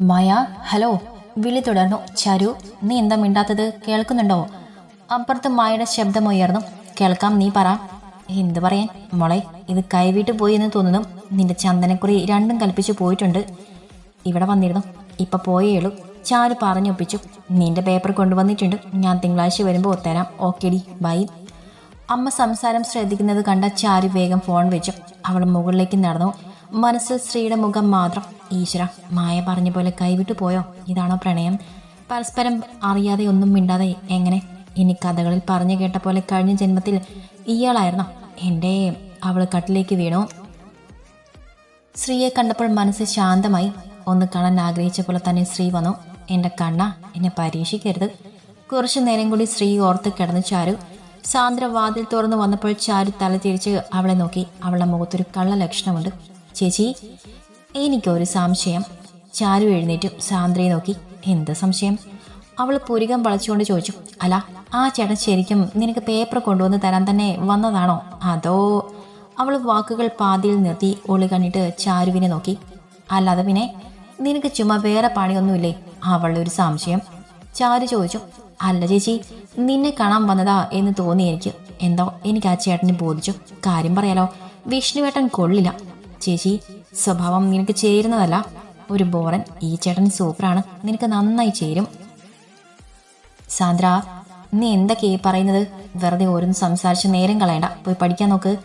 മായ hello വിളി തുടർന്നു. ചരു നീ എന്താ മിണ്ടാത്തത്? കേൾക്കുന്നുണ്ടോ? അപ്പുറത്ത് മായയുടെ ശബ്ദം ഉയർന്നു. കേൾക്കാം നീ പറ. എന്ത് പറയാൻ? മോളെ ഇത് കൈവിട്ട് പോയി എന്ന് തോന്നുന്നു. നിന്റെ ചന്ദനക്കുറി രണ്ടും കൽപ്പിച്ചു പോയിട്ടുണ്ട്. ഇവിടെ വന്നിരുന്നു. ഇപ്പൊ പോയേളൂ ചാരു പറഞ്ഞൊപ്പിച്ചു. നിന്റെ പേപ്പർ കൊണ്ടുവന്നിട്ടുണ്ട്. ഞാൻ തിങ്കളാഴ്ച വരുമ്പോൾ തരാം. ഓക്കേടി ബൈ. അമ്മ സംസാരം ശ്രദ്ധിക്കുന്നത് കണ്ട ചാരു വേഗം ഫോൺ വെച്ചു. അവൾ മുകളിലേക്ക് നടന്നു. മനസ്സിൽ സ്ത്രീയുടെ മുഖം മാത്രം ഈശ്വര മായ പറഞ്ഞ പോലെ കൈവിട്ടു പോയോ? ഇതാണോ പ്രണയം? പരസ്പരം അറിയാതെ ഒന്നും മിണ്ടാതെ എങ്ങനെ? ഇനി കഥകളിൽ പറഞ്ഞു കേട്ട പോലെ കഴിഞ്ഞ ജന്മത്തിൽ ഇയാളായിരുന്നോ? എന്റെ അവൾ കട്ടിലേക്ക് വീണു. ശ്രീയെ കണ്ടപ്പോൾ മനസ്സ് ശാന്തമായി. ഒന്ന് കാണാൻ ആഗ്രഹിച്ച പോലെ തന്നെ ശ്രീ വന്നു. എന്റെ കണ്ണ എന്നെ പരീക്ഷിക്കരുത്. കുറച്ചു നേരം കൂടി ശ്രീ ഓർത്ത് കിടന്നു ചാരു. സാന്ദ്ര വാതിൽ തുറന്നു വന്നപ്പോൾ ചാരു തല തിരിച്ച് അവളെ നോക്കി. അവളുടെ മുഖത്തൊരു കള്ള ലക്ഷണമുണ്ട് ചേച്ചി എനിക്കൊരു സംശയം. ചാരു എഴുന്നേറ്റു. സാന്ദ്രയെ നോക്കി. എന്ത് സംശയം? അവൾ പുരികം വളച്ചുകൊണ്ട് ചോദിച്ചു. അല്ല ആ ചേട്ടൻ ശരിക്കും നിനക്ക് പേപ്പർ കൊണ്ടുവന്ന് തരാൻ തന്നെ വന്നതാണോ? അതോ അവൾ വാക്കുകൾ പാതിയിൽ നിർത്തി ഒളി കണ്ടിട്ട് ചാരുവിനെ നോക്കി. അല്ലാതെ പിന്നെ നിനക്ക് ചുമ വേറെ പണിയൊന്നുമില്ലേ? അവളുടെ ഒരു സംശയം. ചാരു ചോദിച്ചു. അല്ല ചേച്ചി നിന്നെ കാണാൻ വന്നതാ എന്ന് തോന്നി എനിക്ക്. എന്തോ എനിക്ക് ആ ചേട്ടനെ ബോധിച്ചു. കാര്യം പറയാലോ. വിഷ്ണുവേട്ടൻ കൊള്ളില്ല. ചേച്ചി സ്വഭാവം നിനക്ക് ചേരുന്നതല്ല. ഒരു ബോറൻ ഈ ചേട്ടൻ സൂപ്പറാണ്. നിനക്ക് നന്നായി ചേരും. സാന്ദ്ര നീ എന്തൊക്കെ ഈ പറയുന്നത്? വെറുതെ ഓരോന്ന് സംസാരിച്ച് നേരം കളയണ്ട. പോയി പഠിക്കാൻ നോക്ക്.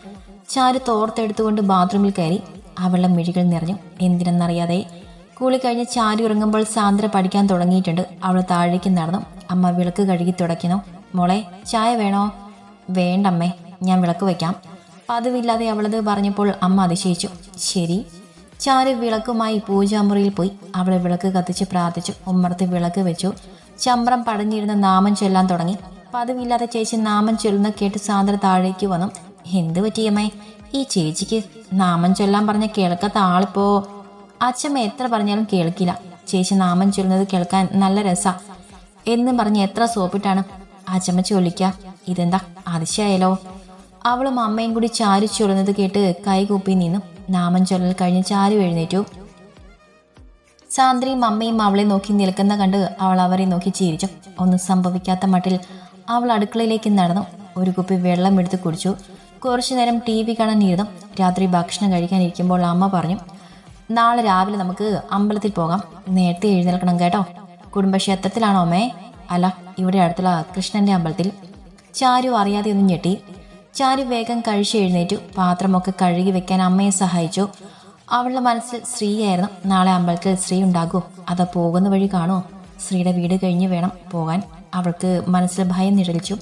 ചാരു തോർത്തെടുത്തുകൊണ്ട് ബാത്റൂമിൽ കയറി. അവളുടെ മിഴികൾ നിറഞ്ഞു. എന്തിനെന്നറിയാതെ. കൂളി കഴിഞ്ഞ് ചാരി ഉറങ്ങുമ്പോൾ സാന്ദ്ര പഠിക്കാൻ തുടങ്ങിയിട്ടുണ്ട്. അവൾ താഴേക്ക് നടന്നു. അമ്മ വിളക്ക് കഴുകി തുടയ്ക്കുന്നു. മോളെ ചായ വേണോ? വേണ്ടമ്മേ ഞാൻ വിളക്ക് വയ്ക്കാം. പതിവില്ലാതെ അവളത് പറഞ്ഞപ്പോൾ അമ്മ അതിശയിച്ചു. ശരി. ചാരു വിളക്കുമായി പൂജാമുറിയിൽ പോയി. അവളെ വിളക്ക് കത്തിച്ച് പ്രാർത്ഥിച്ചു. ഉമ്മറത്ത് വിളക്ക് വെച്ചു. ചമ്പ്രം പടഞ്ഞിരുന്ന നാമം ചൊല്ലാൻ തുടങ്ങി. പതിവില്ലാതെ ചേച്ചി നാമം ചൊല്ലുന്ന കേട്ട് സാന്ദ്ര താഴേക്ക് വന്നു. എന്ത് പറ്റിയമ്മേ ഈ ചേച്ചിക്ക് നാമം ചൊല്ലാൻ പറഞ്ഞ കേൾക്കാത്ത ആളിപ്പോ? അച്ഛമ്മ എത്ര പറഞ്ഞാലും കേൾക്കില്ല. ചേച്ചി നാമം ചൊല്ലുന്നത് കേൾക്കാൻ നല്ല രസാ. എന്ന് പറഞ്ഞ് എത്ര സോപ്പിട്ടാണ്? അച്ഛമ്മ ചൊല്ലിക്ക. ഇതെന്താ? അതിശയായല്ലോ. അവളും അമ്മയും കൂടി ചാരി ചൊല്ലുന്നത് കേട്ട് കൈകൂപ്പി നിന്നു. നാമം ചൊല്ലൽ കഴിഞ്ഞ് ചാരു എഴുന്നേറ്റു. ചാന്ദ്രിയും അമ്മയും അവളെ നോക്കി നിൽക്കുന്ന കണ്ട് അവൾ അവരെ നോക്കി ചിരിച്ചു. ഒന്നും സംഭവിക്കാത്ത മട്ടിൽ അവൾ അടുക്കളയിലേക്ക് നടന്നു. ഒരു കുപ്പി വെള്ളം എടുത്ത് കുടിച്ചു. കുറച്ചു നേരം ടി വി കാണാൻ രാത്രി ഭക്ഷണം കഴിക്കാനിരിക്കുമ്പോൾ അമ്മ പറഞ്ഞു നാളെ രാവിലെ നമുക്ക് അമ്പലത്തിൽ പോകാം. നേരത്തെ എഴുന്നേൽക്കണം കേട്ടോ. കുടുംബക്ഷേത്രത്തിലാണോ അമ്മേ? അല്ല ഇവിടെ അടുത്തുള്ള കൃഷ്ണന്റെ അമ്പലത്തിൽ. ചാരു അറിയാതെ ഒന്നും ഞെട്ടി. ചാരു വേഗം കഴിച്ചെഴുന്നേറ്റു പാത്രമൊക്കെ കഴുകി വെക്കാൻ അമ്മയെ സഹായിച്ചു. അവളുടെ മനസ്സിൽ ശ്രീയായിരുന്നു. നാളെ അമ്പലത്തിൽ ശ്രീ ഉണ്ടാകുമോ അതോ പോകുന്ന വഴി കാണുമോ ശ്രീയുടെ വീട് കഴിഞ്ഞ് വേണം പോകാൻ. അവൾക്ക് മനസ്സിൽ ഭയം നിഴലിച്ചു.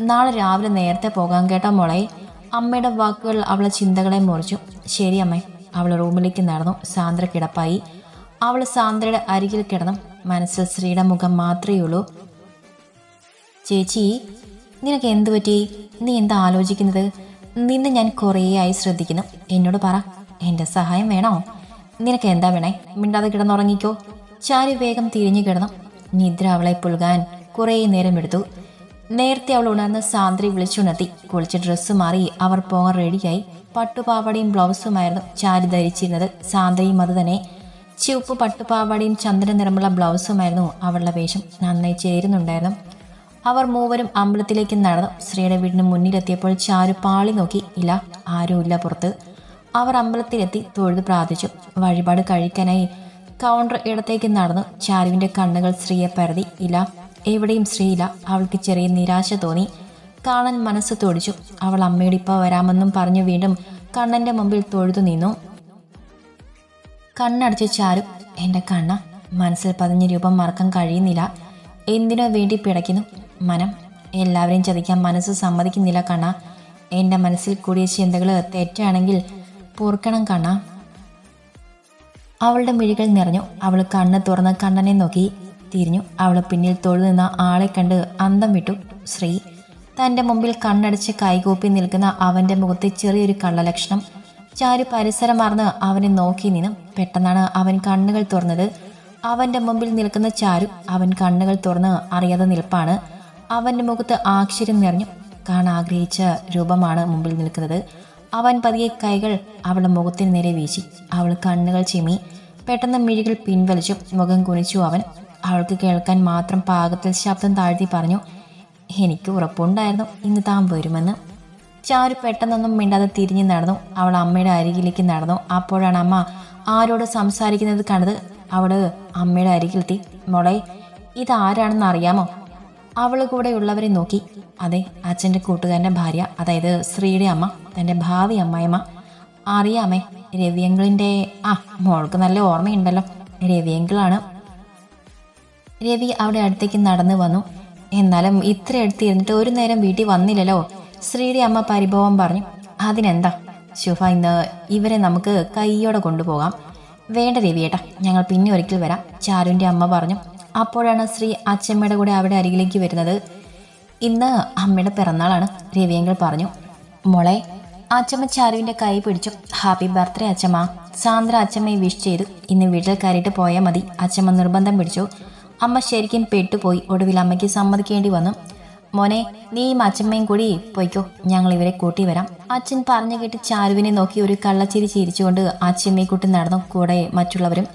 നാളെ രാവിലെ നേരത്തെ പോകാൻ കേട്ട മോളെ. അമ്മയുടെ വാക്കുകൾ അവളെ ചിന്തകളെ മുറിച്ചു. ശരി അമ്മേ. അവൾ റൂമിലേക്ക് നടന്നു. സാന്ദ്ര കിടപ്പായി. അവൾ സാന്ദ്രയുടെ അരികിൽ കിടന്നു. മനസ്സിൽ ശ്രീയുടെ മുഖം മാത്രമേ ഉള്ളൂ. ചേച്ചി നിനക്ക് എന്തു പറ്റി? നീ എന്താ ആലോചിക്കുന്നത്? നിന്നെ ഞാൻ കുറേയായി ശ്രദ്ധിക്കുന്നു. എന്നോട് പറ. എന്റെ സഹായം വേണോ? നിനക്ക് എന്താ വേണേ? മിണ്ടാതെ കിടന്നുറങ്ങിക്കോ. ചാരി വേഗം തിരിഞ്ഞു കിടന്നു. നിദ്ര അവളെ പുൽകാൻ കുറേ നേരം എടുത്തു. നേരത്തെ അവൾ ഉണർന്ന് സാന്ദ്രി വിളിച്ചുണർത്തി. കുളിച്ച് ഡ്രസ്സ് മാറി അവർ പോകാൻ റെഡിയായി. പട്ടുപാവാടയും ബ്ലൗസുമായിരുന്നു ചാരി ധരിച്ചിരുന്നത്. സാന്ദ്രയും അത് തന്നെ. ചുവപ്പ് പട്ടുപാവാടയും ചന്ദ്ര നിറമുള്ള ബ്ലൗസുമായിരുന്നു അവളുടെ വേഷം. നന്നായി ചേരുന്നുണ്ടായിരുന്നു. അവർ മൂവരും അമ്പലത്തിലേക്ക് നടന്നു. ശ്രീയുടെ വീടിന് മുന്നിലെത്തിയപ്പോൾ ചാരു പാളി നോക്കി. ഇല്ല ആരുമില്ല പുറത്ത്. അവർ അമ്പലത്തിലെത്തി തൊഴുത് പ്രാർത്ഥിച്ചു. വഴിപാട് കഴിക്കാനായി കൗണ്ടർ ഇടത്തേക്ക് നടന്നു. ചാരുവിന്റെ കണ്ണുകൾ ശ്രീയെ പരതി. ഇല്ല എവിടെയും ശ്രീയില്ല അവൾക്ക് ചെറിയ നിരാശ തോന്നി. കാണാൻ മനസ്സ് തൊടിച്ചു. അവൾ അമ്മയുടെ ഇപ്പോൾ വരാമെന്നും പറഞ്ഞു വീണ്ടും കണ്ണന്റെ മുമ്പിൽ തൊഴുതു നിന്നു. കണ്ണടച്ച് ചാരു എന്റെ കണ്ണ മനസ്സിൽ പതിഞ്ഞ രൂപം മറക്കാൻ കഴിയുന്നില്ല. എന്തിനോ വേണ്ടി പിടയ്ക്കുന്നു? മനം. എല്ലാവരെയും ചതിക്കാൻ മനസ്സ് സമ്മതിക്കുന്നില്ല കണ്ണ. എന്റെ മനസ്സിൽ കൂടിയ ചിന്തകൾ തെറ്റാണെങ്കിൽ പൊറുക്കണം കണ്ണ. അവളുടെ മിഴികൾ നിറഞ്ഞു. അവൾ കണ്ണ് തുറന്ന് കണ്ണനെ നോക്കി തിരിഞ്ഞു. അവൾ പിന്നിൽ തൊഴു നിന്ന ആളെ കണ്ട് അന്തം വിട്ടു. ശ്രീ തന്റെ മുമ്പിൽ കണ്ണടച്ച് കൈകൂപ്പി നിൽക്കുന്ന അവന്റെ മുഖത്തെ ചെറിയൊരു കള്ളലക്ഷണം. ചാരു പരിസരം മറന്ന് അവനെ നോക്കി നിന്നു. പെട്ടെന്നാണ് അവൻ കണ്ണുകൾ തുറന്നത്. അവന്റെ മുമ്പിൽ നിൽക്കുന്ന ചാരു അവൻ കണ്ണുകൾ തുറന്ന് അറിയാതെ നിൽപ്പാണ്. അവന്റെ മുഖത്ത് ആശ്ചര്യം നിറഞ്ഞു. കാണാൻ ആഗ്രഹിച്ച രൂപമാണ് മുമ്പിൽ നിൽക്കുന്നത്. അവൻ പതിയെ കൈകൾ അവളുടെ മുഖത്തിന് നേരെ വീശി. അവൾ കണ്ണുകൾ ചിമ്മി പെട്ടെന്ന് മിഴികൾ പിൻവലിച്ചു. മുഖം കുനിച്ചു അവൻ. അവൾക്ക് കേൾക്കാൻ മാത്രം പാകത്തിൽ ശബ്ദം താഴ്ത്തി പറഞ്ഞു എനിക്ക് ഉറപ്പുണ്ടായിരുന്നു. ഇന്ന് താൻ വരുമെന്ന്. ചാരു പെട്ടെന്നൊന്നും മിണ്ടാതെ തിരിഞ്ഞു നടന്നു. അവൾ അമ്മയുടെ അരികിലേക്ക് നടന്നു. അപ്പോഴാണ് അമ്മ ആരോട് സംസാരിക്കുന്നത് കണ്ടത്. അവൾ അമ്മയുടെ അരികിലെത്തി മോളെ ഇതാരാണെന്ന് അറിയാമോ? അവൾ കൂടെ ഉള്ളവരെ നോക്കി. അതെ അച്ഛന്റെ കൂട്ടുകാരന്റെ ഭാര്യ അതായത് ശ്രീയുടെ അമ്മ തന്റെ ഭാവി അമ്മായിമ്മ അറിയാമേ രവിയങ്കിളിന്റെ ആ മോൾക്ക് നല്ല ഓർമ്മയുണ്ടല്ലോ. രവിയങ്കിളാണ്. രവി അവിടെ അടുത്തേക്ക് നടന്നു വന്നു. എന്നാലും ഇത്ര അടുത്ത് ഇരുന്നിട്ട് ഒരു നേരം വീട്ടിൽ വന്നില്ലല്ലോ. ശ്രീയുടെ അമ്മ പരിഭവം പറഞ്ഞു. അതിനെന്താ? ശുഭ ഇന്ന് ഇവരെ നമുക്ക് കൈയോടെ കൊണ്ടുപോകാം. വേണ്ട രവിയേട്ടാ ഞങ്ങൾ പിന്നെ ഒരിക്കൽ വരാം. ചാരുവിന്റെ അമ്മ പറഞ്ഞു. അപ്പോഴാണ് ശ്രീ അച്ഛമ്മയുടെ കൂടെ അവിടെ അരികിലേക്ക് വരുന്നത്. ഇന്ന് അമ്മയുടെ പിറന്നാളാണ് രവിയങ്കൾ പറഞ്ഞു. മോളെ അച്ഛമ്മ ചാരുവിന്റെ കൈ പിടിച്ചു. ഹാപ്പി ബർത്ത്ഡേ അച്ഛമ്മ സാന്ദ്ര അച്ഛമ്മയെ വിഷ് ചെയ്തു. ഇന്ന് വീട്ടിൽ കയറിയിട്ട് പോയാൽ മതി. അച്ഛമ്മ നിർബന്ധം പിടിച്ചു. അമ്മ ശരിക്കും പെട്ടുപോയി. ഒടുവിൽ അമ്മയ്ക്ക് സമ്മതിക്കേണ്ടി വന്നു. മോനെ നീയും അച്ഛമ്മയും കൂടി പോയിക്കോ. ഞങ്ങൾ ഇവരെ കൂട്ടി വരാം. അച്ഛൻ പറഞ്ഞു കേട്ട് ചാരുവിനെ നോക്കി ഒരു കള്ളച്ചിരി ചിരിച്ചുകൊണ്ട് അച്ഛമ്മയെ കൂട്ടി നടന്നു. കൂടെ മറ്റുള്ളവരും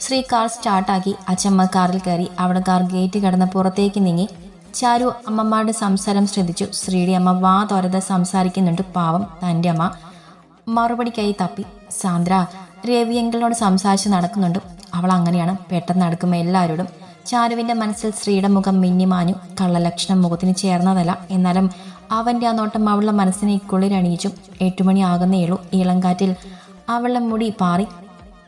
ശ്രീ കാർ സ്റ്റാർട്ടാക്കി അച്ഛമ്മ കാറിൽ കയറി അവിടെ കാർ ഗേറ്റ് കടന്ന് പുറത്തേക്ക് നീങ്ങി. ചാരു അമ്മമ്മയുടെ സംസാരം ശ്രദ്ധിച്ചു. ശ്രീയുടെ അമ്മ വാ തുരത സംസാരിക്കുന്നുണ്ട്. പാവം തന്റെ അമ്മ. മറുപടിക്കായി തപ്പി. സാന്ദ്ര രവിയങ്കിളിനോട് സംസാരിച്ച് നടക്കുന്നുണ്ട്. അവൾ അങ്ങനെയാണ്. പെട്ടെന്ന് നടക്കുമ്പോൾ എല്ലാവരോടും ചാരുവിന്റെ മനസ്സിൽ ശ്രീയുടെ മുഖം മിന്നിമാഞ്ഞു കള്ളലക്ഷണം മുഖത്തിന് ചേർന്നതല്ല. എന്നാലും അവന്റെ ആ നോട്ടം അവളുടെ മനസ്സിനെ ഇക്കുള്ളിൽ അണിയിച്ചു ആകുന്നേയുള്ളൂ ഇളങ്കാറ്റിൽ അവളുടെ മുടി പാറി.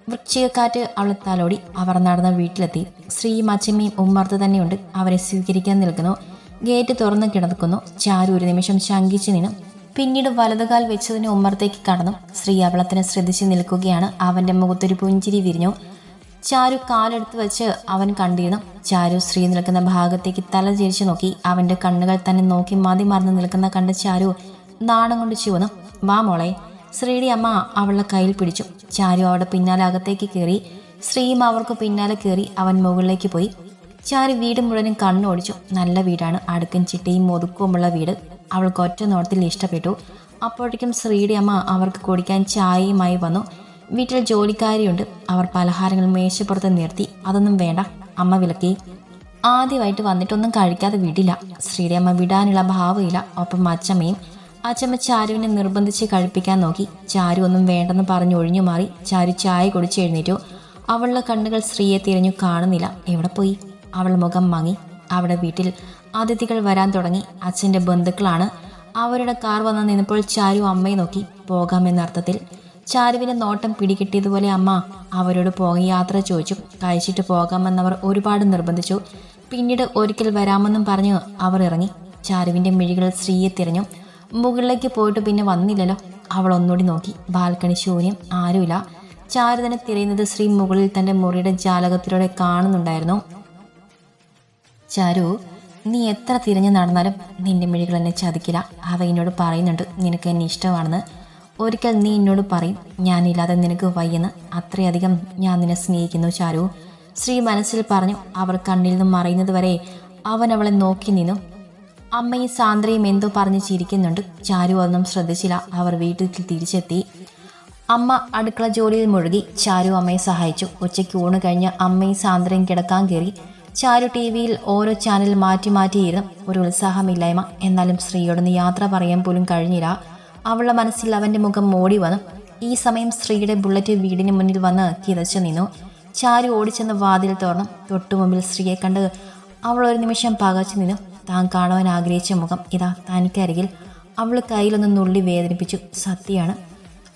വൃശ്ചികക്കാറ്റ് അവളെ തലോടി അവർ നടന്ന വീട്ടിലെത്തി. ശ്രീയും അച്ഛമ്മയും ഉമ്മർത്ത് തന്നെയുണ്ട്. അവരെ സ്വീകരിക്കാൻ നിൽക്കുന്നു. ഗേറ്റ് തുറന്നു കിടക്കുന്നു. ചാരു ഒരു നിമിഷം ശങ്കിച്ചു നിന്നും. പിന്നീട് വലതുകാൽ വെച്ചതിന് ഉമ്മർത്തേക്ക് കടന്നു. ശ്രീ അവളത്തിനെ ശ്രദ്ധിച്ച് നിൽക്കുകയാണ്. അവന്റെ മുഖത്തൊരു പുഞ്ചിരി വിരിഞ്ഞു. ചാരു കാലെടുത്ത് വെച്ച് അവൻ കണ്ടിരുന്നു. ചാരു ശ്രീ നിൽക്കുന്ന ഭാഗത്തേക്ക് തല ചിരിച്ചു നോക്കി. അവന്റെ കണ്ണുകൾ തന്നെ നോക്കി മതി മറന്ന് നിൽക്കുന്ന കണ്ട ചാരു നാണം കൊണ്ട് ചുവന്നു. വാ മോളെ ശ്രീയുടെ അമ്മ അവളുടെ കയ്യിൽ പിടിച്ചു. ചാരു അവിടെ പിന്നാലെ അകത്തേക്ക് കയറി ശ്രീയും അവർക്ക് പിന്നാലെ കയറി അവൻ മുകളിലേക്ക് പോയി. ചാരു വീട് മുഴുവനും കണ്ണോടിച്ചു. നല്ല വീടാണ്. അടുക്കും ചിട്ടയും ഒതുക്കവുമുള്ള വീട്. അവൾക്ക് ഒറ്റ നോട്ടത്തിൽ ഇഷ്ടപ്പെട്ടു. അപ്പോഴേക്കും ശ്രീയുടെ അമ്മ അവർക്ക് കുടിക്കാൻ ചായയുമായി വന്നു. വീട്ടിൽ ജോലിക്കാരിയുണ്ട്. അവർ പലഹാരങ്ങൾ മേശപ്പുറത്ത് നിർത്തി. അതൊന്നും വേണ്ട. അമ്മ വിലക്കി. ആദ്യമായിട്ട് വന്നിട്ടൊന്നും കഴിക്കാതെ വിടില്ല. ശ്രീയുടെ അമ്മ വിടാനുള്ള ഭാവമില്ല. ഒപ്പം അച്ചമ്മയും അച്ചമ്മ ചാരുവിനെ നിർബന്ധിച്ച് കഴിപ്പിക്കാൻ നോക്കി. ചാരു ഒന്നും വേണ്ടെന്ന് പറഞ്ഞു ഒഴിഞ്ഞു മാറി. ചാരു ചായ കുടിച്ച് എഴുന്നേറ്റു. അവളുടെ കണ്ണുകൾ സ്ത്രീയെ തിരഞ്ഞു കാണുന്നില്ല. എവിടെ പോയി? അവൾ മുഖം മങ്ങി. അവിടെ വീട്ടിൽ അതിഥികൾ വരാൻ തുടങ്ങി. അച്ഛന്റെ ബന്ധുക്കളാണ്. അവരുടെ കാർ വന്ന് നിന്നപ്പോൾ ചാരു അമ്മയെ നോക്കി. പോകാമെന്ന അർത്ഥത്തിൽ. ചാരുവിന്റെ നോട്ടം പിടികിട്ടിയതുപോലെ അമ്മ അവരോട് പോകാൻ യാത്ര ചോദിച്ചു. കഴിച്ചിട്ട് പോകാമെന്നവർ ഒരുപാട് നിർബന്ധിച്ചു. പിന്നീട് ഒരിക്കൽ വരാമെന്നും പറഞ്ഞു അവർ ഇറങ്ങി. ചാരുവിന്റെ മിഴികൾ സ്ത്രീയെ തിരഞ്ഞു. മുകളിലേക്ക് പോയിട്ട് പിന്നെ വന്നില്ലല്ലോ. അവൾ ഒന്നുകൂടി നോക്കി. ബാൽക്കണി ശൂന്യം ആരുമില്ല. ചാരുതനെ തിരയുന്നത് ശ്രീ മുകളിൽ തന്റെ മുറിയുടെ ജാലകത്തിലൂടെ കാണുന്നുണ്ടായിരുന്നു. ചാരു നീ എത്ര തിരഞ്ഞു നടന്നാലും നിന്റെ മിഴികൾ എന്നെ ചതിക്കില്ല. അവ എന്നോട് പറയുന്നുണ്ട് നിനക്ക് എന്നെ ഇഷ്ടമാണെന്ന്. ഒരിക്കൽ നീ എന്നോട് പറയും ഞാനില്ലാതെ നിനക്ക് വയ്യെന്ന്. അത്രയധികം ഞാൻ നിന്നെ സ്നേഹിക്കുന്നു ചാരു. ശ്രീ മനസ്സിൽ പറഞ്ഞു അവർ കണ്ണിൽ നിന്നും മറയുന്നത് വരെ അവൻ അവളെ നോക്കി നിന്നു. അമ്മയും സാന്ദ്രയും എന്തോ പറഞ്ഞു ചിരിക്കുന്നുണ്ട്. ചാരു ഒന്നും ശ്രദ്ധിച്ചില്ല. അവർ വീട്ടിൽ തിരിച്ചെത്തി. അമ്മ അടുക്കള ജോലിയിൽ മുഴുകി. ചാരു അമ്മയെ സഹായിച്ചു. ഉച്ചയ്ക്ക് ഊണ് കഴിഞ്ഞ് അമ്മയും സാന്ദ്രയും കിടക്കാൻ കയറി. ചാരു ടി വിയിൽ ഓരോ ചാനൽ മാറ്റി മാറ്റിയിരുന്നു. ഒരു ഉത്സാഹമില്ലായ്മ. എന്നാലും സ്ത്രീയോടൊന്ന് യാത്ര പറയാൻ പോലും കഴിഞ്ഞില്ല. അവളുടെ മനസ്സിൽ അവന്റെ മുഖം മോടി വന്നു. ഈ സമയം സ്ത്രീയുടെ ബുള്ളറ്റ് വീടിന് മുന്നിൽ വന്ന് കിതച്ചു നിന്നു. ചാരു ഓടിച്ചെന്ന് വാതിൽ തുറന്നു. തൊട്ടുമുമ്പിൽ സ്ത്രീയെ കണ്ട് അവൾ ഒരു നിമിഷം പകച്ചു നിന്നു. താൻ കാണുവാൻ ആഗ്രഹിച്ച മുഖം ഇതാ തനിക്കരികിൽ അവൾ കയ്യിലൊന്ന് നുള്ളി വേദനിപ്പിച്ചു. സത്യാണ്.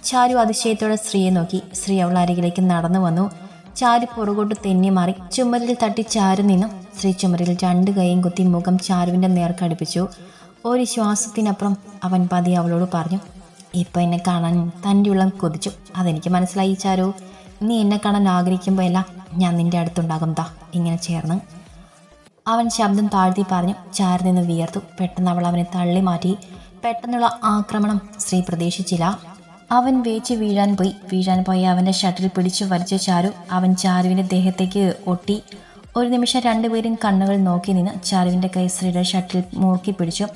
ചാരു അതിശയത്തോടെ സ്ത്രീയെ നോക്കി. സ്ത്രീ അവൾ അരികിലേക്ക് നടന്നു വന്നു. ചാരു പുറകോട്ട് തെന്നി മാറി. ചുമരിൽ തട്ടി ചാരു നിന്നു. സ്ത്രീ ചുമരിൽ രണ്ട് കൈയും കുത്തി മുഖം ചാരുവിന്റെ നേർക്കടുപ്പിച്ചു ഒരു ശ്വാസത്തിനപ്പുറം അവൻ പതി അവളോട് പറഞ്ഞു ഇപ്പം എന്നെ കാണാൻ തന്റെ ഉള്ളം കൊതിച്ചു. അതെനിക്ക് മനസ്സിലായി ചാരു. നീ എന്നെ കാണാൻ ആഗ്രഹിക്കുമ്പോൾ എല്ലാം ഞാൻ നിന്റെ അടുത്തുണ്ടാകും താ ഇങ്ങനെ ചേർന്ന് അവൻ ശബ്ദം താഴ്ത്തി പറഞ്ഞു ചാരി നിന്ന് വിയർത്തു. പെട്ടെന്ന് അവൾ അവനെ തള്ളി മാറ്റി. പെട്ടെന്നുള്ള ആക്രമണം സ്ത്രീ പ്രതീക്ഷിച്ചില്ല. അവൻ വേച്ച് വീഴാൻ പോയി. വീഴാൻ പോയി അവന്റെ ഷട്ടിൽ പിടിച്ചു വലിച്ച ചാരു അവൻ ചാരുവിന്റെ ദേഹത്തേക്ക് ഒട്ടി. ഒരു നിമിഷം രണ്ടുപേരും കണ്ണുകൾ നോക്കി നിന്ന് ചാരുവിന്റെ കൈ സ്ത്രീയുടെ ഷട്ടിൽ മൂർക്കി പിടിച്ചു.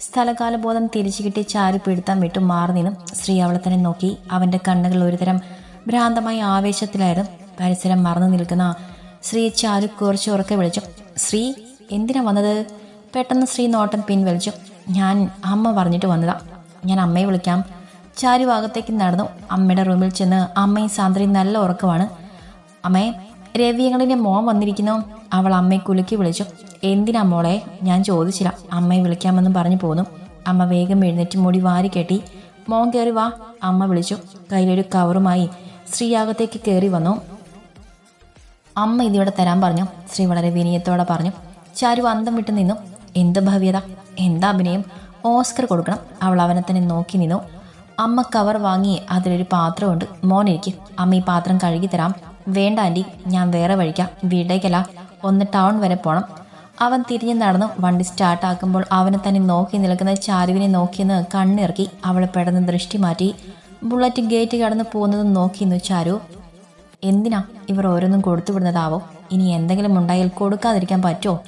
സ്ഥലകാലബോധം തിരിച്ചു കിട്ടി ചാരു പിടുത്തം വിട്ടു മാറി നിന്നും. സ്ത്രീ അവളെ തന്നെ നോക്കി. അവന്റെ കണ്ണുകൾ ഒരുതരം ഭ്രാന്തമായ ആവേശത്തിലായിരുന്നു. പരിസരം മറന്നു നിൽക്കുന്ന സ്ത്രീ ചാരു കുറച്ച് ഉറക്കെ വിളിച്ചു. ശ്രീ എന്തിനാ വന്നത്? പെട്ടെന്ന് ശ്രീ നോട്ടം പിൻവലിച്ചു. ഞാൻ അമ്മ പറഞ്ഞിട്ട് വന്നതാ. ഞാൻ അമ്മയെ വിളിക്കാം. ചാരു ഭാഗത്തേക്ക് നടന്നു. അമ്മയുടെ റൂമിൽ ചെന്ന് അമ്മയും സാന്ദ്രയും നല്ല ഉറക്കമാണ്. അമ്മേ രവിയങ്ങളിന്റെ മോൻ വന്നിരിക്കുന്നു? അവൾ അമ്മയെ കുലുക്കി വിളിച്ചു. എന്തിനാ മോളെ? ഞാൻ ചോദിച്ചില്ല. അമ്മയെ വിളിക്കാമെന്ന് പറഞ്ഞു പോന്നു. അമ്മ വേഗം എഴുന്നേറ്റ് മുടി വാരി കെട്ടി. മോൻ കയറി വാ. അമ്മ വിളിച്ചു. കയ്യിലൊരു കവറുമായി ശ്രീ അകത്തേക്ക് കയറി വന്നു. അമ്മ ഇതിവിടെ തരാൻ പറഞ്ഞു. ശ്രീ വളരെ വിനയത്തോടെ പറഞ്ഞു. ചാരു അന്തം വിട്ടു നിന്നു. എന്ത് ഭവ്യത? എന്താ അഭിനയം? ഓസ്കർ കൊടുക്കണം. അവൾ അവനെ തന്നെ നോക്കി നിന്നു. അമ്മ കവർ വാങ്ങി അതിലൊരു പാത്രമുണ്ട്. മോനിരിക്കും അമ്മ ഈ പാത്രം കഴുകി തരാം. വേണ്ട ആന്റി ഞാൻ വേറെ വഴിക്കാം. വീടേക്കല്ല ഒന്ന് ടൗൺ വരെ പോകണം അവൻ തിരിഞ്ഞു നടന്നു. വണ്ടി സ്റ്റാർട്ടാക്കുമ്പോൾ അവനെ തന്നെ നോക്കി നിൽക്കുന്ന ചാരുവിനെ നോക്കിയെന്ന് കണ്ണിറക്കി. അവളെ പെടുന്ന ദൃഷ്ടി മാറ്റി. ബുള്ളറ്റ് ഗേറ്റ് കടന്ന് പോകുന്നത് നോക്കിയിരുന്നു ചാരു. എന്തിനാ ഇവർ ഓരോന്നും കൊടുത്തുവിടുന്നതാവോ? ഇനി എന്തെങ്കിലും ഉണ്ടായാൽ കൊടുക്കാതിരിക്കാൻ പറ്റുമോ?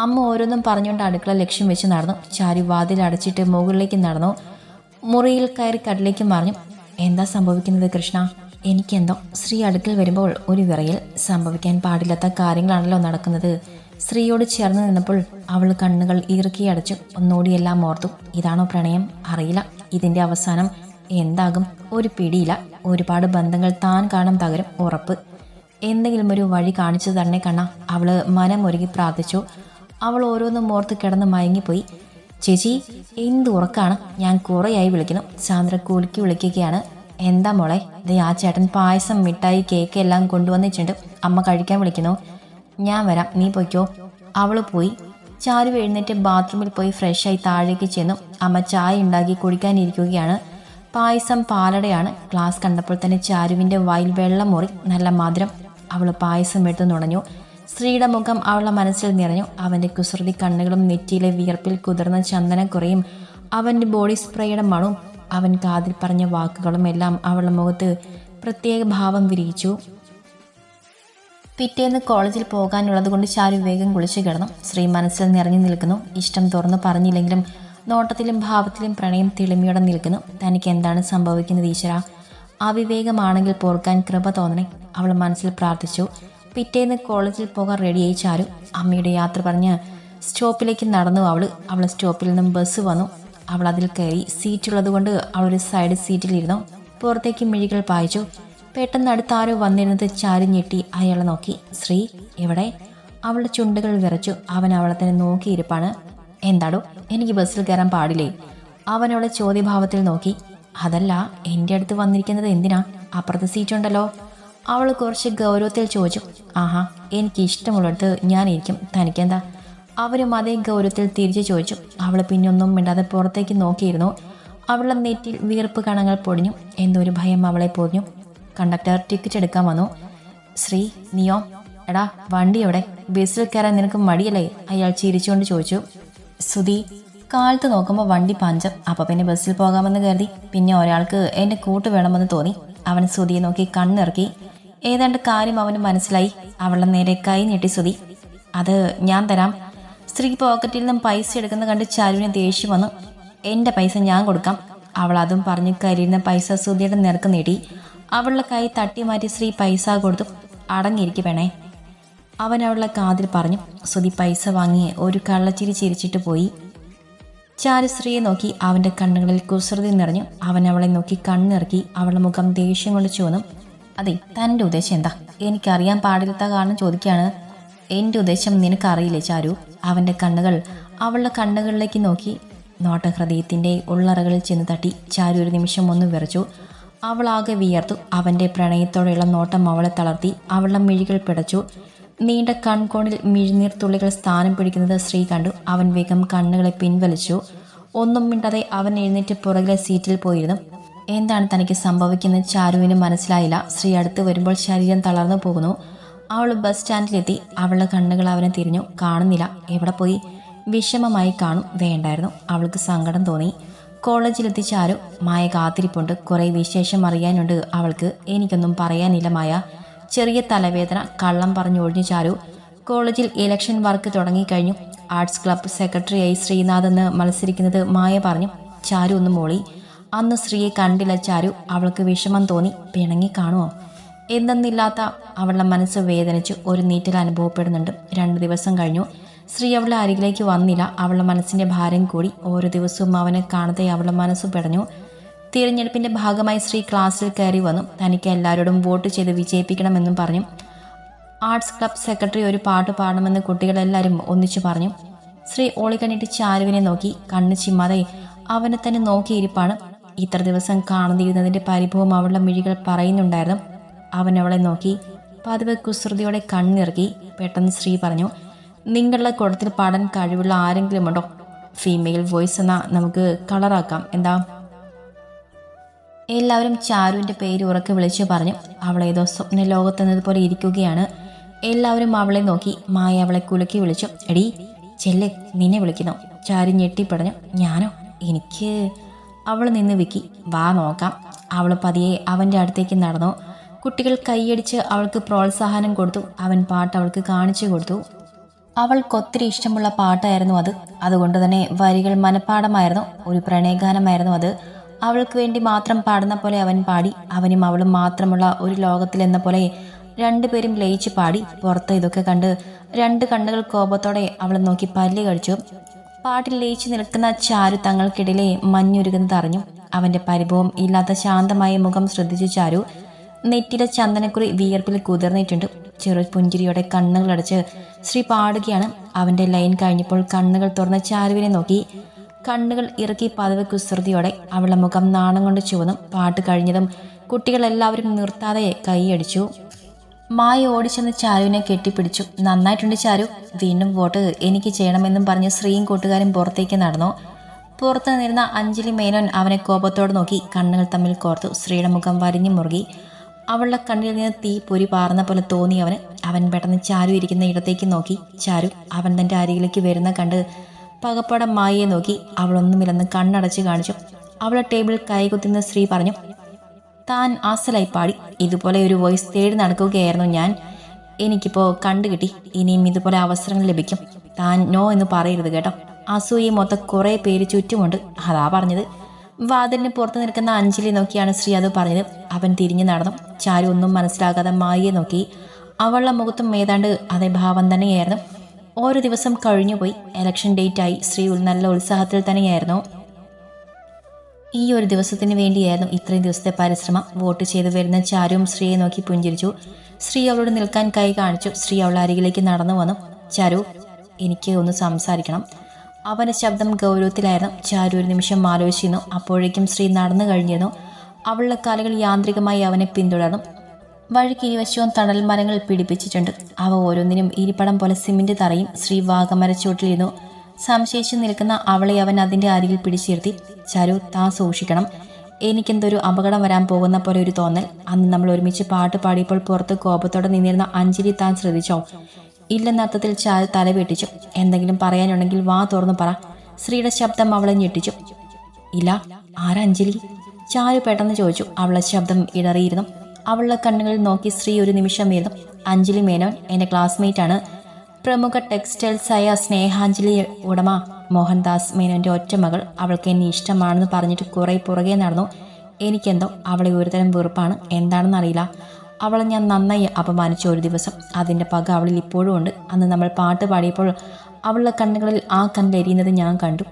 അമ്മ ഓരോന്നും പറഞ്ഞുകൊണ്ട് അടുക്കള ലക്ഷ്യം വെച്ച് നടന്നു. ചാരി വാതിൽ അടച്ചിട്ട് മുകളിലേക്ക് നടന്നു. മുറിയിൽ കയറി കടലേക്ക് മറിഞ്ഞു. എന്താ സംഭവിക്കുന്നത് കൃഷ്ണ? എനിക്കെന്തോ. ശ്രീ അടുക്കൽ വരുമ്പോൾ ഒരു വിറയിൽ സംഭവിക്കാൻ പാടില്ലാത്ത കാര്യങ്ങളാണല്ലോ നടക്കുന്നത്. സ്ത്രീയോട് ചേർന്ന് നിന്നപ്പോൾ അവൾ കണ്ണുകൾ ഇറുക്കി അടച്ചു. ഒന്നുകൂടി എല്ലാം ഓർത്തു. ഇതാണോ പ്രണയം? അറിയില്ല. ഇതിന്റെ അവസാനം എന്താകും? ഒരു പിടിയില്ല. ഒരുപാട് ബന്ധങ്ങൾ താൻ കാണും തകരും. ഉറപ്പ്. എന്തെങ്കിലും ഒരു വഴി കാണിച്ചു തന്നെ കണ്ണ. അവൾ മനമൊരുങ്ങി പ്രാർത്ഥിച്ചു. അവൾ ഓരോന്നും ഓർത്ത് കിടന്ന് മയങ്ങിപ്പോയി. ചേച്ചി എന്ത് ഉറക്കാണ്? ഞാൻ കുറേയായി വിളിക്കുന്നു. ചാന്ദ്ര കുലുക്കി വിളിക്കുകയാണ്. എന്താ മോളെ? ദേ ആ ചേട്ടൻ പായസം മിഠായി കേക്ക് എല്ലാം കൊണ്ടുവന്നിട്ടുണ്ട്. അമ്മ കഴിക്കാൻ വിളിക്കുന്നു. ഞാൻ വരാം. നീ പൊയ്ക്കോ. അവൾ പോയി. ചാരു എഴുന്നേറ്റ് ബാത്റൂമിൽ പോയി ഫ്രഷായി താഴേക്ക് ചെന്നു. അമ്മ ചായ ഉണ്ടാക്കി കുടിക്കാനിരിക്കുകയാണ്. പായസം പാലടയാണ് ഗ്ലാസ് കണ്ടപ്പോൾ തന്നെ ചാരുവിന്റെ വായിൽ വെള്ളം മുറി നല്ല മധുരം അവൾ പായസം എടുത്തു നുണഞ്ഞു. സ്ത്രീയുടെ മുഖം അവളുടെ മനസ്സിൽ നിറഞ്ഞു. അവന്റെ കുസൃതി കണ്ണുകളും നെറ്റിയിലെ വിയർപ്പിൽ കുതിർന്ന ചന്ദനക്കുറയും അവന്റെ ബോഡി സ്പ്രേയുടെ മണവും അവൻ കാതിൽ പറഞ്ഞ വാക്കുകളും എല്ലാം അവളുടെ മുഖത്ത് പ്രത്യേക ഭാവം വിരിയിച്ചു. പിറ്റേന്ന് കോളേജിൽ പോകാനുള്ളത് കൊണ്ട് ചാരു വേഗം കുളിച്ചു കിടന്നു. ശ്രീ മനസ്സിൽ നിറഞ്ഞു നിൽക്കുന്നു. ഇഷ്ടം തുറന്നു പറഞ്ഞില്ലെങ്കിലും നോട്ടത്തിലും ഭാവത്തിലും പ്രണയം തിളിമയോടെ നിൽക്കുന്നു. തനിക്ക് എന്താണ് സംഭവിക്കുന്നത് ഈശ്വര? അവിവേകമാണെങ്കിൽ പോർക്കാൻ കൃപ തോന്നണേ. അവൾ മനസ്സിൽ പ്രാർത്ഥിച്ചു. പിറ്റേന്ന് കോളേജിൽ പോകാൻ റെഡിയായി ചാരു. അമ്മയുടെ യാത്ര പറഞ്ഞ് സ്റ്റോപ്പിലേക്ക് നടന്നു അവൾ അവൾ സ്റ്റോപ്പിൽ നിന്നും ബസ് വന്നു. അവൾ അതിൽ കയറി സീറ്റുള്ളത് കൊണ്ട് അവളൊരു സൈഡ് സീറ്റിലിരുന്നു. പുറത്തേക്ക് മിഴികൾ പായിച്ചു. പെട്ടെന്ന് അടുത്ത് ആരോ വന്നിരുന്നത് ചാരി ഞെട്ടി അയാളെ നോക്കി. ശ്രീ എവിടെ? അവളുടെ ചുണ്ടുകൾ വിറച്ചു. അവൻ അവളെ തന്നെ നോക്കിയിരിപ്പാണ്. എന്താടോ എനിക്ക് ബസ്സിൽ കയറാൻ പാടില്ലേ? അവനോട് ചോദ്യഭാവത്തിൽ നോക്കി. അതല്ല എന്റെ അടുത്ത് വന്നിരിക്കുന്നത് എന്തിനാ? അപ്പുറത്തെ സീറ്റുണ്ടല്ലോ. അവൾ കുറച്ച് ഗൗരവത്തിൽ ചോദിച്ചു. ആഹാ എനിക്ക് ഇഷ്ടമുള്ളിടത്ത് ഞാനിരിക്കും. തനിക്കെന്താ? അവരും അതേ ഗൗരവത്തിൽ തിരിച്ചു ചോദിച്ചു. അവൾ പിന്നെ ഒന്നും മിണ്ടാതെ പുറത്തേക്ക് നോക്കിയിരുന്നു. അവളുടെ നെറ്റിൽ വീർപ്പ് കണങ്ങൾ പൊടിഞ്ഞു. എന്നൊരു ഭയം അവളെ പൊതിഞ്ഞു. കണ്ടക്ടർ ടിക്കറ്റ് എടുക്കാൻ വന്നു. ശ്രീ നിയോ? എടാ വണ്ടി എവിടെ? ബസ്സിൽ കയറാൻ നിനക്ക് മടിയല്ലേ? അയാൾ ചിരിച്ചുകൊണ്ട് ചോദിച്ചു. സുധി കാലത്ത് നോക്കുമ്പോൾ വണ്ടി പഞ്ചർ അപ്പോൾ പിന്നെ ബസ്സിൽ പോകാമെന്ന് കരുതി. പിന്നെ ഒരാൾക്ക് എന്റെ കൂട്ട് വേണമെന്ന് തോന്നി. അവൻ സുധിയെ നോക്കി കണ്ണിറക്കി. ഏതാണ്ട് കാര്യം അവന് മനസ്സിലായി. അവളുടെ നേരെ കൈ ഞെട്ടി സുധി. അത് ഞാൻ തരാം. സ്ത്രീ പോക്കറ്റിൽ നിന്നും പൈസ എടുക്കുന്ന കണ്ട് ചാരുവിന് ദേഷ്യം വന്നു. എന്റെ പൈസ ഞാൻ കൊടുക്കാം. അവൾ അതും പറഞ്ഞ് കരിയുന്ന പൈസ സുധിയുടെ നിരക്ക് നേടി അവളുടെ കൈ തട്ടി മാറ്റി സ്ത്രീ പൈസ കൊടുത്തു. അടങ്ങിയിരിക്കണേ അവൻ അവളുടെ കാതിൽ പറഞ്ഞു സുതി പൈസ വാങ്ങി ഒരു കള്ളച്ചിരി ചിരിച്ചിട്ട് പോയി. ചാരുശ്രീയെ നോക്കി അവന്റെ കണ്ണുകളിൽ കുസൃതി നിറഞ്ഞു. അവൻ അവളെ നോക്കി കണ്ണിറക്കി. അവളുടെ മുഖം ദേഷ്യം കൊണ്ട് ചുവന്നു. അതെ തന്റെ ഉദ്ദേശം എന്താ? എനിക്കറിയാൻ പാടില്ലാത്ത കാരണം ചോദിക്കുകയാണ്. എന്റെ ഉദ്ദേശം നിനക്കറിയില്ലേ ചാരു? അവന്റെ കണ്ണുകൾ അവളുടെ കണ്ണുകളിലേക്ക് നോക്കി. നോട്ട ഹൃദയത്തിന്റെ ഉള്ളറകളിൽ ചെന്ന് തട്ടി. ചാരു ഒരു നിമിഷം ഒന്ന് വിറച്ചു. അവളാകെ വിയർത്തു. അവന്റെ പ്രണയത്തോടെയുള്ള നോട്ടം അവളെ തളർത്തി. അവളുടെ മിഴികൾ പിടച്ചു. നീണ്ട കൺകോണിൽ മിഴിനീർ തുള്ളികൾ സ്ഥാനം പിടിക്കുന്നത് ശ്രീ കണ്ടു. അവൻ വേഗം കണ്ണുകളെ പിൻവലിച്ചു. ഒന്നും മിണ്ടാതെ അവൻ എഴുന്നേറ്റ് പുറകിലെ സീറ്റിൽ പോയിരുന്നു. എന്താണ് തനിക്ക് സംഭവിക്കുന്നത് ചാരുവിന് മനസ്സിലായില്ല. സ്ത്രീ അടുത്ത് വരുമ്പോൾ ശരീരം തളർന്നു പോകുന്നു. അവൾ ബസ് സ്റ്റാൻഡിലെത്തി. അവളുടെ കണ്ണുകൾ അവനെ തിരിഞ്ഞു. കാണുന്നില്ല. എവിടെ പോയി? വിഷമമായി കാണും. വേണ്ടായിരുന്നു അവൾക്ക് സങ്കടം തോന്നി. കോളേജിലെത്തി ചാരു. മായ കാത്തിരിപ്പുണ്ട്. കുറേ വിശേഷം അറിയാനുണ്ട് അവൾക്ക്. എനിക്കൊന്നും പറയാനില്ല മായ. ചെറിയ തലവേദന കള്ളം പറഞ്ഞു ഒഴിഞ്ഞു ചാരു. കോളേജിൽ ഇലക്ഷൻ വർക്ക് തുടങ്ങിക്കഴിഞ്ഞു. ആർട്സ് ക്ലബ്ബ് സെക്രട്ടറിയായി ശ്രീനാഥ് എന്ന് മത്സരിക്കുന്നത് മായ പറഞ്ഞു. ചാരു ഒന്ന് മോളി. അന്ന് ശ്രീയെ കണ്ടില്ല ചാരു. അവൾക്ക് വിഷമം തോന്നി. പിണങ്ങി കാണുമോ എന്തെന്നില്ലാത്ത അവളുടെ മനസ്സ് വേദനിച്ച്. ഒരു നീറ്റൽ അനുഭവപ്പെടുന്നുണ്ട്. രണ്ട് ദിവസം കഴിഞ്ഞു. ശ്രീ അവളുടെ അരികിലേക്ക് വന്നില്ല. അവളുടെ മനസ്സിന്റെ ഭാരം കൂടി. ഓരോ ദിവസവും അവനെ കാണാതെ അവളുടെ മനസ്സ് പെടഞ്ഞു. തിരഞ്ഞെടുപ്പിന്റെ ഭാഗമായി ശ്രീ ക്ലാസ്സിൽ കയറി വന്നു. തനിക്ക് എല്ലാവരോടും വോട്ട് ചെയ്ത് വിജയിപ്പിക്കണമെന്നും പറഞ്ഞു. ആർട്സ് ക്ലബ് സെക്രട്ടറി ഒരു പാട്ട് പാടണമെന്ന് കുട്ടികളെല്ലാവരും ഒന്നിച്ചു പറഞ്ഞു. ശ്രീ ഓളിക്കണ്ണിട്ട് ചാരുവിനെ നോക്കി. കണ്ണ് ചിമ്മാതെ അവനെ തന്നെ നോക്കിയിരിപ്പാണ്. ഇത്ര ദിവസം കാണുന്നിരുന്നതിന്റെ പരിഭവം അവളുടെ മിഴികൾ പറയുന്നുണ്ടായിരുന്നു. അവൻ അവളെ നോക്കി. പതിവ് കുസൃതിയോടെ കണ്ണിറക്കി പെട്ടെന്ന് ശ്രീ പറഞ്ഞു നിങ്ങളുടെ കുടത്തിൽ പാടാൻ കഴിവുള്ള ആരെങ്കിലും ഉണ്ടോ? ഫീമെയിൽ വോയിസ് എന്നാ നമുക്ക് കളറാക്കാം. എന്താ? എല്ലാവരും ചാരുവിന്റെ പേര് ഉറക്കെ വിളിച്ചു പറഞ്ഞു അവളേതോ സ്വപ്ന ലോകത്തെന്നതുപോലെ ഇരിക്കുകയാണ്. എല്ലാവരും അവളെ നോക്കി മായ അവളെ കുലുക്കി വിളിച്ചു എടീ ചെല്ല് നിന്നെ വിളിക്കുന്നു. ചാരു ഞെട്ടിപ്പടഞ്ഞു ഞാനോ? എനിക്ക് അവൾ നിന്ന് വിക്കി വാ നോക്കാം. അവൾ പതിയെ അവന്റെ അടുത്തേക്ക് നടന്നു. കുട്ടികൾ കൈയടിച്ച് അവൾക്ക് പ്രോത്സാഹനം കൊടുത്തു അവൻ പാട്ട് അവൾക്ക് കാണിച്ചു കൊടുത്തു. അവൾക്കൊത്തിരി ഇഷ്ടമുള്ള പാട്ടായിരുന്നു അത്. അതുകൊണ്ട് തന്നെ വരികൾ മനഃപ്പാടമായിരുന്നു ഒരു പ്രണയഗാനമായിരുന്നു അത്. അവൾക്ക് വേണ്ടി മാത്രം പാടുന്ന പോലെ അവൻ പാടി. അവനും അവളും മാത്രമുള്ള ഒരു ലോകത്തിലെന്ന പോലെ രണ്ടുപേരും ലയിച്ച് പാടി. പുറത്ത് ഇതൊക്കെ കണ്ട് രണ്ട് കണ്ണുകൾ കോപത്തോടെ അവളെ നോക്കി പല്ല് കഴിച്ചു പാട്ടിൽ ലയിച്ചു നിൽക്കുന്ന ചാരു തങ്ങൾക്കിടയിലെ മഞ്ഞുരുകുന്നത് അറിഞ്ഞു. അവന്റെ പരിഭവം ഇല്ലാത്ത ശാന്തമായ മുഖം ശ്രദ്ധിച്ചു ചാരു നെറ്റിലെ ചന്ദനക്കുറി വിയർപ്പിൽ കുതിർന്നിട്ടുണ്ട്. ചെറു പുഞ്ചിരിയോടെ കണ്ണുകളടച്ച് ശ്രീ പാടുകയാണ്. അവന്റെ ലൈൻ കഴിഞ്ഞപ്പോൾ കണ്ണുകൾ തുറന്ന് ചാരുവിനെ നോക്കി. കണ്ണുകൾ ഇറക്കി പതിവ് കുസൃതിയോടെ അവളുടെ മുഖം നാണം കൊണ്ട് ചുവന്നും പാട്ട് കഴിഞ്ഞതും കുട്ടികളെല്ലാവരും നിർത്താതെ കൈയടിച്ചു മായ ഓടിച്ചെന്ന് ചാരുവിനെ കെട്ടിപ്പിടിച്ചു. നന്നായിട്ടുണ്ട് ചാരു. വീണ്ടും വോട്ട് എനിക്ക് ചെയ്യണമെന്നും പറഞ്ഞ് ശ്രീയും കൂട്ടുകാരും പുറത്തേക്ക് നടന്നു. പുറത്തു നിന്നിരുന്ന അഞ്ജലി മേനോൻ അവനെ കോപത്തോടെ നോക്കി കണ്ണുകൾ തമ്മിൽ കോർത്തു. സ്ത്രീയുടെ മുഖം വരിഞ്ഞു മുറുകി. അവളുടെ കണ്ണിൽ നിന്ന് തീ പൊരി പാർന്ന പോലെ തോന്നി അവന്. അവൻ പെട്ടെന്ന് ചാരു ഇരിക്കുന്ന ഇടത്തേക്ക് നോക്കി. ചാരു അവൻ തന്റെ അരികിലേക്ക് വരുന്ന കണ്ട് പകപ്പടം മായയെ നോക്കി അവളൊന്നുമില്ലെന്ന് കണ്ണടച്ച് കാണിച്ചു. അവളെ ടേബിൾ കൈകുത്തുന്ന സ്ത്രീ പറഞ്ഞു താൻ ആസലായി പാടി. ഇതുപോലെ ഒരു വോയിസ് തേടി നടക്കുകയായിരുന്നു ഞാൻ. എനിക്കിപ്പോൾ കണ്ടുകിട്ടി ഇനിയും ഇതുപോലെ അവസരങ്ങൾ ലഭിക്കും. താൻ നോ എന്ന് പറയരുത് കേട്ടോ. അസൂയി മൊത്തം കുറേ പേര് ചുറ്റുമുണ്ട്. അതാ പറഞ്ഞത്. വാതിലിന് പുറത്ത് നിൽക്കുന്ന അഞ്ജലി നോക്കിയാണ് ശ്രീ അത് പറഞ്ഞത്. അവൻ തിരിഞ്ഞു നടന്നു. ചാരു ഒന്നും മനസ്സിലാകാതെ മായയെ നോക്കി. അവളുടെ മുഖത്തും ഏതാണ്ട് അതേ ഭാവം തന്നെയായിരുന്നു. ഓരോ ദിവസം കഴിഞ്ഞുപോയി. ഇലക്ഷൻ ആയി. ശ്രീ നല്ല ഉത്സാഹത്തിൽ തന്നെയായിരുന്നു. ഈ ഒരു ദിവസത്തിന് വേണ്ടിയായിരുന്നു ഇത്രയും ദിവസത്തെ പരിശ്രമം. വോട്ട് ചെയ്തു വരുന്ന ചാരുവും ശ്രീയെ നോക്കി പുഞ്ചിരിച്ചു. ശ്രീ അവളോട് നിൽക്കാൻ കൈ കാണിച്ചു. ശ്രീ അവളുടെ അരികിലേക്ക് നടന്നു വന്നു. ചാരു എനിക്ക് ഒന്ന് സംസാരിക്കണം. അവന്റെ ശബ്ദം ഗൗരവത്തിലായിരുന്നു. ചാരു ഒരു നിമിഷം ആലോചിച്ചിരുന്നു. അപ്പോഴേക്കും ശ്രീ നടന്നു കഴിഞ്ഞിരുന്നു. അവളുടെ കാലുകൾ യാന്ത്രികമായി അവനെ പിന്തുടർന്നു. വഴിക്ക് ഇരുവശവും തണൽ മരങ്ങൾ പിടിപ്പിച്ചിട്ടുണ്ട്. അവ ഓരോന്നിനും ഇരിപ്പടം പോലെ സിമെന്റ് തറയും ശ്രീ വാഗമരച്ചുവട്ടിലിരുന്നു സംശയിച്ചു നിൽക്കുന്ന അവളെ അവൻ അതിന്റെ അരികിൽ പിടിച്ചിരുത്തി ചരു താ സൂക്ഷിക്കണം. എനിക്കെന്തൊരു അപകടം വരാൻ പോകുന്ന പോലെ ഒരു തോന്നൽ. അന്ന് നമ്മൾ ഒരുമിച്ച് പാട്ട് പാടിയപ്പോൾ പുറത്ത് കോപത്തോടെ നിന്നിരുന്ന അഞ്ജലി താൻ ശ്രദ്ധിച്ചോ? ഇല്ലെന്നർത്ഥത്തിൽ ചാരു തല വെട്ടിച്ചു. എന്തെങ്കിലും പറയാനുണ്ടെങ്കിൽ വാ തുറന്നു പറ. ശ്രീയുടെ ശബ്ദം അവളെ ഞെട്ടിച്ചു. ഇല്ല ആരാ അഞ്ജലി? ചാരു പെട്ടെന്ന് ചോദിച്ചു. അവളുടെ ശബ്ദം ഇടറിയിരുന്നു. അവളുടെ കണ്ണുകളിൽ നോക്കി ശ്രീ ഒരു നിമിഷം വീതം അഞ്ജലി മേനോൻ എന്റെ ക്ലാസ്മേറ്റ് ആണ്. പ്രമുഖ ടെക്സ്റ്റൈൽസായ സ്നേഹാഞ്ജലി ഉടമ മോഹൻദാസ് മേനോന്റെ ഒറ്റ മകൾ. അവൾക്ക് എന്നെ ഇഷ്ടമാണെന്ന് പറഞ്ഞിട്ട് കുറെ പുറകെ നടന്നു. എനിക്കെന്തോ അവളെ ഒരുതരം വെറുപ്പാണ്. എന്താണെന്ന് അറിയില്ല. അവളെ ഞാൻ നന്നായി അപമാനിച്ചു ഒരു ദിവസം. അതിന്റെ പക അവളിൽ ഇപ്പോഴും ഉണ്ട്. അന്ന് നമ്മൾ പാട്ട് പാടിയപ്പോൾ അവളുടെ കണ്ണുകളിൽ ആ കണ്ണിലെരിയുന്നത് ഞാൻ കണ്ടു.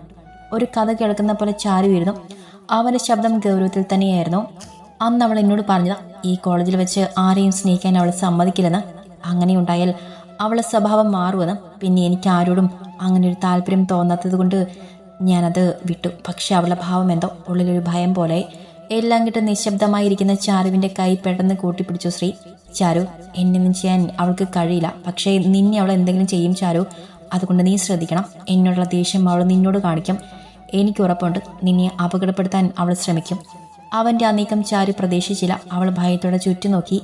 ഒരു കഥ കേൾക്കുന്ന പോലെ ചാരി വീഴുന്നു. അവന്റെ ശബ്ദം ഗൗരവത്തിൽ തന്നെയായിരുന്നു. അന്ന് അവൾ എന്നോട് പറഞ്ഞതാ ഈ കോളേജിൽ വെച്ച് ആരെയും സ്നേഹിക്കാൻ അവൾ സമ്മതിക്കില്ലെന്ന്. അങ്ങനെ ഉണ്ടായാൽ അവളെ സ്വഭാവം മാറുമെന്ന്. പിന്നെ എനിക്ക് ആരോടും അങ്ങനെ ഒരു താല്പര്യം തോന്നാത്തത് കൊണ്ട് ഞാനത് വിട്ടു. പക്ഷെ അവളുടെ ഭാവം എന്തോ ഉള്ളിലൊരു ഭയം പോലെ. എല്ലാം കിട്ട് നിശബ്ദമായിരിക്കുന്ന ചാരുവിന്റെ കൈ പെട്ടെന്ന് കൂട്ടിപ്പിടിച്ചു ശ്രീ ചാരു എന്നൊന്നും ചെയ്യാൻ അവൾക്ക് കഴിയില്ല. പക്ഷേ നിന്നെ അവൾ എന്തെങ്കിലും ചെയ്യും ചാരു. അതുകൊണ്ട് നീ ശ്രദ്ധിക്കണം. എന്നോടുള്ള ദേഷ്യം അവൾ നിന്നോട് കാണിക്കും. എനിക്ക് ഉറപ്പുണ്ട്. നിന്നെ അപകടപ്പെടുത്താൻ അവൾ ശ്രമിക്കും. അവന്റെ ആ നീക്കം ചാരു പ്രതീക്ഷിച്ചില്ല. അവൾ ഭയത്തോടെ ചുറ്റുനോക്കി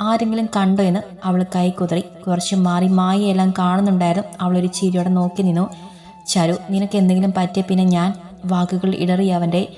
ആരെങ്കിലും കണ്ടോ എന്ന്? അവൾ കൈ കുതറി കുറച്ച് മാറി മായയെല്ലാം കാണുന്നുണ്ടായിരുന്നു. അവളൊരു ചിരിയോടെ നോക്കി നിന്നു. ചാരു നിനക്ക് എന്തെങ്കിലും പറ്റിയ പിന്നെ ഞാൻ വാക്കുകൾ ഇടറി അവന്റെ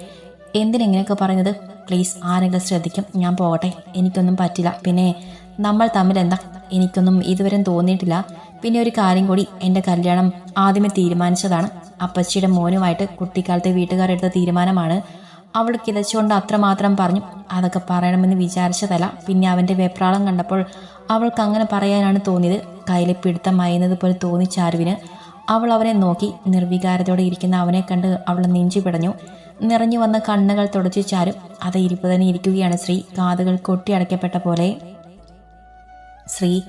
എന്തിനെങ്ങനെയൊക്കെ പറയുന്നത്? പ്ലീസ് ആരെങ്കിലും ശ്രദ്ധിക്കും. ഞാൻ പോകട്ടെ. എനിക്കൊന്നും പറ്റില്ല. പിന്നെ നമ്മൾ തമ്മിൽ എന്താ? എനിക്കൊന്നും ഇതുവരെ തോന്നിയിട്ടില്ല. പിന്നെ ഒരു കാര്യം കൂടി. എന്റെ കല്യാണം ആദ്യമേ തീരുമാനിച്ചതാണ്. അപ്പച്ചിയുടെ മോനുമായിട്ട് കുട്ടിക്കാലത്തെ വീട്ടുകാരെടുത്ത തീരുമാനമാണ്. അവൾ കിതച്ചുകൊണ്ട് അത്രമാത്രം പറഞ്ഞു. അതൊക്കെ പറയണമെന്ന് വിചാരിച്ചതല്ല. പിന്നെ അവന്റെ വെപ്രാളം കണ്ടപ്പോൾ അവൾക്ക് അങ്ങനെ പറയാനാണ് തോന്നിയത്. കയ്യിലെ പിടുത്തം മയുന്നത് പോലെ തോന്നി ചാരുവിന്. അവൾ അവനെ നോക്കി. നിർവികാരത്തോടെ ഇരിക്കുന്ന അവനെ കണ്ട് അവൾ നെഞ്ചു പിടഞ്ഞു. നിറഞ്ഞു വന്ന കണ്ണുകൾ തുടച്ചു ചാരും. അത് ഇരിപ്പ് തന്നെ ഇരിക്കുകയാണ് ശ്രീ. കാതുകൾ കൊട്ടിയടയ്ക്കപ്പെട്ട പോലെ. ശ്രീ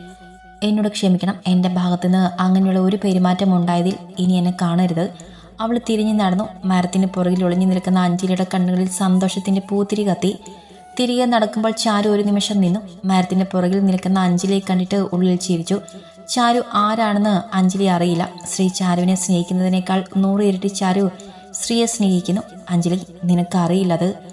എന്നോട് ക്ഷമിക്കണം. എന്റെ ഭാഗത്തുനിന്ന് അങ്ങനെയുള്ള ഒരു പെരുമാറ്റം ഉണ്ടായതിൽ ഇനി എന്നെ കാണരുത്. അവൾ തിരിഞ്ഞു നടന്നു. മരത്തിന് പുറകിൽ ഒളിഞ്ഞു നിൽക്കുന്ന അഞ്ജലിയുടെ കണ്ണുകളിൽ സന്തോഷത്തിന്റെ പൂത്തിരി കത്തി. തിരികെ നടക്കുമ്പോൾ ചാരു ഒരു നിമിഷം നിന്നു. മരത്തിന്റെ പുറകിൽ നിൽക്കുന്ന അഞ്ജലിയെ കണ്ടിട്ട് ഉള്ളിൽ ചിരിച്ചു. ചാരു ആരാണെന്ന് അഞ്ജലി അറിയില്ല. ശ്രീ ചാരുവിനെ സ്നേഹിക്കുന്നതിനേക്കാൾ നൂറ് ഇരട്ടി ചാരു ശ്രീയെ സ്നേഹിക്കുന്നു. അഞ്ജലി നിനക്കറിയില്ലത്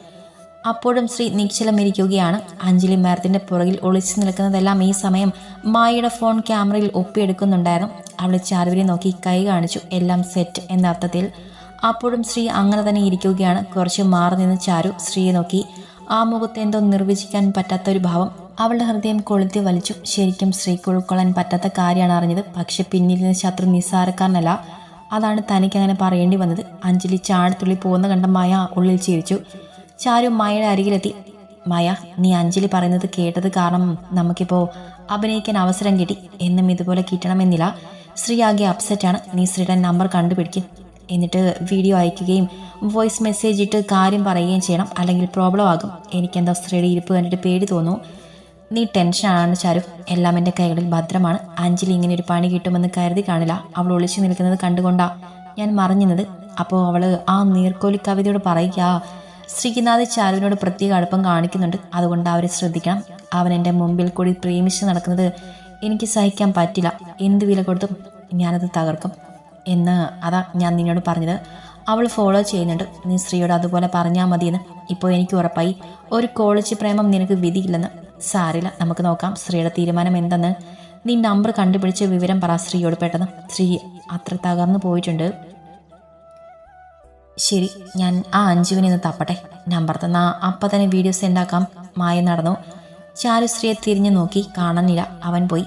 അപ്പോഴും ശ്രീ നിശ്ചലമിരിക്കുകയാണ് അഞ്ജലി മരത്തിന്റെ പുറകിൽ ഒളിച്ചു നിൽക്കുന്നതെല്ലാം ഈ സമയം മായയുടെ ഫോൺ ക്യാമറയിൽ ഒപ്പിയെടുക്കുന്നുണ്ടായിരുന്നു. അവൾ ചാരുവിനെ നോക്കി കൈ കാണിച്ചു. എല്ലാം സെറ്റ് എന്ന അർത്ഥത്തിൽ അപ്പോഴും ശ്രീ അങ്ങനെ തന്നെ ഇരിക്കുകയാണ്. കുറച്ച് മാറി നിന്ന് ചാരു ശ്രീയെ നോക്കി. ആ മുഖത്ത് എന്തോ നിർവചിക്കാൻ പറ്റാത്ത ഒരു ഭാവം. അവളുടെ ഹൃദയം കൊളുത്തി വലിച്ചു. ശരിക്കും സ്ത്രീക്ക് ഉൾക്കൊള്ളാൻ പറ്റാത്ത കാര്യമാണ് അറിഞ്ഞത്. പക്ഷെ പിന്നിൽ നിന്ന് ശത്രു നിസ്സാരക്കാരനല്ല. അതാണ് തനിക്ക് അങ്ങനെ പറയേണ്ടി വന്നത്. അഞ്ജലി ചാടത്തുള്ളി പോകുന്ന കണ്ട മായ ഉള്ളിൽ ചിരിച്ചു. ചാരു മായയുടെ അരികിലെത്തി. മായ നീ അഞ്ജലി പറയുന്നത് കേട്ടത് കാരണം നമുക്കിപ്പോൾ അഭിനയിക്കാൻ അവസരം കിട്ടി. എന്നും ഇതുപോലെ കിട്ടണമെന്നില്ല. ശ്രീ ആകെ അപ്സെറ്റാണ് നീ ശ്രീയുടെ നമ്പർ കണ്ടുപിടിക്കും. എന്നിട്ട് വീഡിയോ അയക്കുകയും വോയിസ് മെസ്സേജ് ഇട്ട് കാര്യം പറയുകയും ചെയ്യണം. അല്ലെങ്കിൽ പ്രോബ്ലം ആകും. എനിക്കെന്താ സ്ത്രീയുടെ ഇരിപ്പ് കണ്ടിട്ട് പേടി തോന്നുന്നു. നീ ടെൻഷനാണ് ചാരു. എല്ലാം എന്റെ കൈകളിൽ ഭദ്രമാണ്. അഞ്ജലി ഇങ്ങനെ ഒരു പണി കിട്ടുമെന്ന് കരുതി കാണില്ല. അവൾ ഒളിച്ചു നിൽക്കുന്നത് കണ്ടുകൊണ്ടാ ഞാൻ മറിഞ്ഞത് അപ്പോൾ അവൾ ആ നീർക്കോലി കവിതയോട് പറയുക ശ്രീനാഥ് ചാരുവിനോട് പ്രത്യേക അടുപ്പം കാണിക്കുന്നുണ്ട്. അതുകൊണ്ട് അവരെ ശ്രദ്ധിക്കണം. അവൻ എന്റെ മുമ്പിൽ കൂടി പ്രേമിച്ച് നടക്കുന്നത് എനിക്ക് സഹിക്കാൻ പറ്റില്ല. എന്ത് വില കൊടുത്തും ഞാനത് തകർക്കും. എന്ന് അതാ ഞാൻ നിന്നോട് പറഞ്ഞത്. അവൾ ഫോളോ ചെയ്യുന്നുണ്ട്. നീ ശ്രീയോട് അതുപോലെ പറഞ്ഞാൽ മതിയെന്ന്. ഇപ്പോൾ എനിക്ക് ഉറപ്പായി. ഒരു കോളേജ് പ്രേമം നിനക്ക് വിധിയില്ലെന്ന്. സാരില്ല നമുക്ക് നോക്കാം ശ്രീയുടെ തീരുമാനം എന്തെന്ന്. നീ നമ്പർ കണ്ടുപിടിച്ച് വിവരം പറ ശ്രീയോട് പെട്ടെന്ന്. ശ്രീ അത്ര തകർന്നു പോയിട്ടുണ്ട്. ശരി ഞാൻ ആ അഞ്ജുവിനെ ഒന്ന് തപ്പട്ടെ. നമ്പർ തന്നാ അപ്പം തന്നെ വീഡിയോ സെൻഡ് ആക്കാം. മായ നടന്നു. ചാരുശ്രീയെ തിരിഞ്ഞു നോക്കി. കാണാനില്ല. അവൻ പോയി.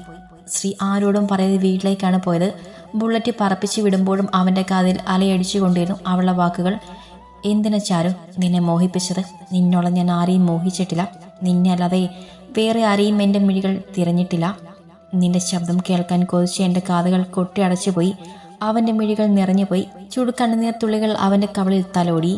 ശ്രീ ആരോടും പറയാതെ വീട്ടിലേക്കാണ് പോയത്. ബുള്ളറ്റ് പറപ്പിച്ച് വിടുമ്പോഴും അവന്റെ കാതിൽ അലയടിച്ചു കൊണ്ടിരുന്നു അവളുടെ വാക്കുകൾ. എന്തിനാ ചാരു നിന്നെ മോഹിപ്പിച്ചത്? നിന്നോളം ഞാൻ ആരെയും മോഹിച്ചിട്ടില്ല. നിന്നെ അല്ലാതെ വേറെ ആരെയും എന്റെ മിഴികൾ തിരഞ്ഞിട്ടില്ല. നിന്റെ ശബ്ദം കേൾക്കാൻ കൊതിച്ച് എന്റെ കാതുകൾ കൊട്ടി അടച്ചുപോയി. അവന്റെ മിഴികൾ നിറഞ്ഞുപോയി. ചുടുകണ്ണുനീർ തുള്ളികൾ അവന്റെ കവളിൽ തലോടി.